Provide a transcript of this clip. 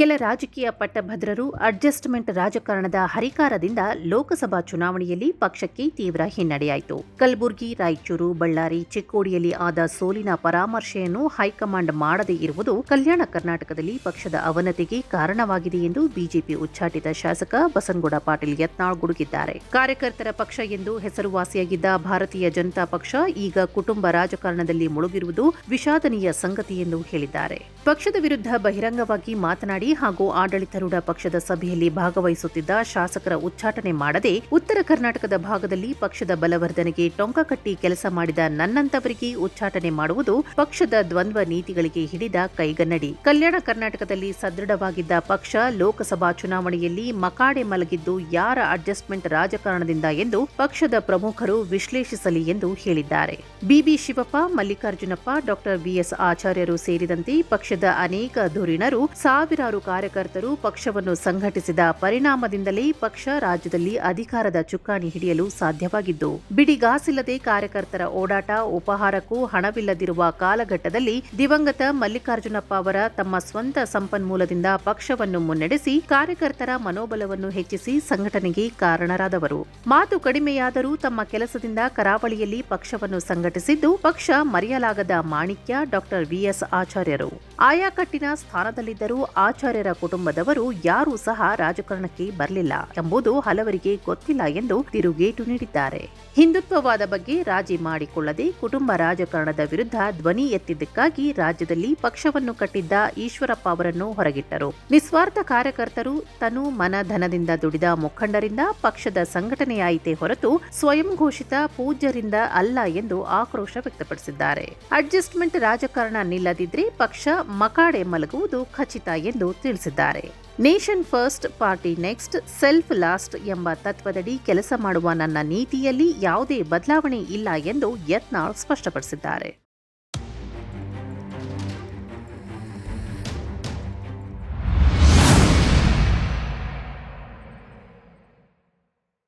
ಕೆಲ ರಾಜಕೀಯ ಪಟ್ಟಭದ್ರರು ಅಡ್ಜಸ್ಟ್ಮೆಂಟ್ ರಾಜಕಾರಣದ ಹರಿಕಾರದಿಂದ ಲೋಕಸಭಾ ಚುನಾವಣೆಯಲ್ಲಿ ಪಕ್ಷಕ್ಕೆ ತೀವ್ರ ಹಿನ್ನಡೆಯಾಯಿತು. ಕಲಬುರಗಿ, ರಾಯಚೂರು, ಬಳ್ಳಾರಿ, ಚಿಕ್ಕೋಡಿಯಲ್ಲಿ ಆದ ಸೋಲಿನ ಪರಾಮರ್ಶೆಯನ್ನು ಹೈಕಮಾಂಡ್ ಮಾಡದೇ ಇರುವುದು ಕಲ್ಯಾಣ ಕರ್ನಾಟಕದಲ್ಲಿ ಪಕ್ಷದ ಅವನತಿಗೆ ಕಾರಣವಾಗಿದೆ ಎಂದು ಬಿಜೆಪಿ ಉಚ್ಚಾಟಿತ ಶಾಸಕ ಬಸನಗೌಡ ಪಾಟೀಲ್ ಯತ್ನಾಳ್ ಗುಡುಗಿದ್ದಾರೆ. ಕಾರ್ಯಕರ್ತರ ಪಕ್ಷ ಎಂದು ಹೆಸರುವಾಸಿಯಾಗಿದ್ದ ಭಾರತೀಯ ಜನತಾ ಪಕ್ಷ ಈಗ ಕುಟುಂಬ ರಾಜಕಾರಣದಲ್ಲಿ ಮುಳುಗಿರುವುದು ವಿಷಾದನೀಯ ಸಂಗತಿ ಎಂದು ಹೇಳಿದ್ದಾರೆ. ಪಕ್ಷದ ವಿರುದ್ಧ ಬಹಿರಂಗವಾಗಿ ಮಾತನಾಡಿ ಹಾಗೂ ಆಡಳಿತಾರೂಢ ಪಕ್ಷದ ಸಭೆಯಲ್ಲಿ ಭಾಗವಹಿಸುತ್ತಿದ್ದ ಶಾಸಕರ ಉಚ್ಚಾಟನೆ ಮಾಡದೆ ಉತ್ತರ ಕರ್ನಾಟಕದ ಭಾಗದಲ್ಲಿ ಪಕ್ಷದ ಬಲವರ್ಧನೆಗೆ ಟೊಂಕ ಕಟ್ಟಿ ಕೆಲಸ ಮಾಡಿದ ನನ್ನಂತವರಿಗೆ ಉಚ್ಚಾಟನೆ ಮಾಡುವುದು ಪಕ್ಷದ ದ್ವಂದ್ವ ನೀತಿಗಳಿಗೆ ಹಿಡಿದ ಕೈಗನ್ನಡಿ. ಕಲ್ಯಾಣ ಕರ್ನಾಟಕದಲ್ಲಿ ಸದೃಢವಾಗಿದ್ದ ಪಕ್ಷ ಲೋಕಸಭಾ ಚುನಾವಣೆಯಲ್ಲಿ ಮಕಾಡೆ ಮಲಗಿದ್ದು ಯಾರ ಅಡ್ಜಸ್ಟ್ಮೆಂಟ್ ರಾಜಕಾರಣದಿಂದ ಎಂದು ಪಕ್ಷದ ಪ್ರಮುಖರು ವಿಶ್ಲೇಷಿಸಲಿ ಎಂದು ಹೇಳಿದ್ದಾರೆ. B B Shivappa, Mallikarjunappa, doctor V S ಆಚಾರ್ಯರು ಸೇರಿದಂತೆ ಪಕ್ಷದ ಅನೇಕ ಧುರೀಣರು ಸಾವಿರಾರು ಕಾರ್ಯಕರ್ತರು ಪಕ್ಷವನ್ನು ಸಂಘಟಿಸಿದ ಪರಿಣಾಮದಿಂದಲೇ ಪಕ್ಷ ರಾಜ್ಯದಲ್ಲಿ ಅಧಿಕಾರದ ಚುಕ್ಕಾಣಿ ಹಿಡಿಯಲು ಸಾಧ್ಯವಾಗಿದ್ದು ಬಿಡಿಗಾಸಿಲ್ಲದೆ ಕಾರ್ಯಕರ್ತರ ಓಡಾಟ, ಉಪಹಾರಕ್ಕೂ ಹಣವಿಲ್ಲದಿರುವ ಕಾಲಘಟ್ಟದಲ್ಲಿ ದಿವಂಗತ ಮಲ್ಲಿಕಾರ್ಜುನಪ್ಪ ಅವರ ತಮ್ಮ ಸ್ವಂತ ಸಂಪನ್ಮೂಲದಿಂದ ಪಕ್ಷವನ್ನು ಮುನ್ನಡೆಸಿ ಕಾರ್ಯಕರ್ತರ ಮನೋಬಲವನ್ನು ಹೆಚ್ಚಿಸಿ ಸಂಘಟನೆಗೆ ಕಾರಣರಾದವರು. ಮಾತು ಕಡಿಮೆಯಾದರೂ ತಮ್ಮ ಕೆಲಸದಿಂದ ಕರಾವಳಿಯಲ್ಲಿ ಪಕ್ಷವನ್ನು ಸಂಘಟಿಸಿದ್ದು, ಪಕ್ಷ ಮರೆಯಲಾಗದ ಮಾಣಿಕ್ಯ ಡಾಕ್ಟರ್ ವಿಎಸ್ ಆಚಾರ್ಯರು. ಆಯಾಕಟ್ಟಿನ ಸ್ಥಾನದಲ್ಲಿದ್ದರೂ ಆಚಾರ್ಯರ ಕುಟುಂಬದವರು ಯಾರೂ ಸಹ ರಾಜಕಾರಣಕ್ಕೆ ಬರಲಿಲ್ಲ ಎಂಬುದು ಹಲವರಿಗೆ ಗೊತ್ತಿಲ್ಲ ಎಂದು ತಿರುಗೇಟು ನೀಡಿದ್ದಾರೆ. ಹಿಂದುತ್ವವಾದ ಬಗ್ಗೆ ರಾಜಿ ಮಾಡಿಕೊಳ್ಳದೆ ಕುಟುಂಬ ರಾಜಕಾರಣದ ವಿರುದ್ಧ ಧ್ವನಿ ಎತ್ತಿದ್ದಕ್ಕಾಗಿ ರಾಜ್ಯದಲ್ಲಿ ಪಕ್ಷವನ್ನು ಕಟ್ಟಿದ್ದ ಈಶ್ವರಪ್ಪ ಅವರನ್ನು ಹೊರಗಿಟ್ಟರು. ನಿಸ್ವಾರ್ಥ ಕಾರ್ಯಕರ್ತರು ತನು ಮನ ಧನದಿಂದ ದುಡಿದ ಮುಖಂಡರಿಂದ ಪಕ್ಷದ ಸಂಘಟನೆಯಾಯಿತೇ ಹೊರತು ಸ್ವಯಂ ಘೋಷಿತ ಪೂಜ್ಯರಿಂದ ಅಲ್ಲ ಎಂದು ಆಕ್ರೋಶ ವ್ಯಕ್ತಪಡಿಸಿದ್ದಾರೆ. ಅಡ್ಜಸ್ಟ್ಮೆಂಟ್ ರಾಜಕಾರಣ ನಿಲ್ಲದಿದ್ರೆ ಪಕ್ಷ ಮಕಾಡೆ ಮಲಗುವುದು ಖಚಿತ ಎಂದು ತಿಳಿಸಿದ್ದಾರೆ. Nation first party next, self last ಎಂಬ ತತ್ವದಡಿ ಕೆಲಸ ಮಾಡುವ ನನ್ನ ನೀತಿಯಲ್ಲಿ ಯಾವುದೇ ಬದಲಾವಣೆ ಇಲ್ಲ ಎಂದು ಯತ್ನಾಳ್ ಸ್ಪಷ್ಟಪಡಿಸಿದ್ದಾರೆ.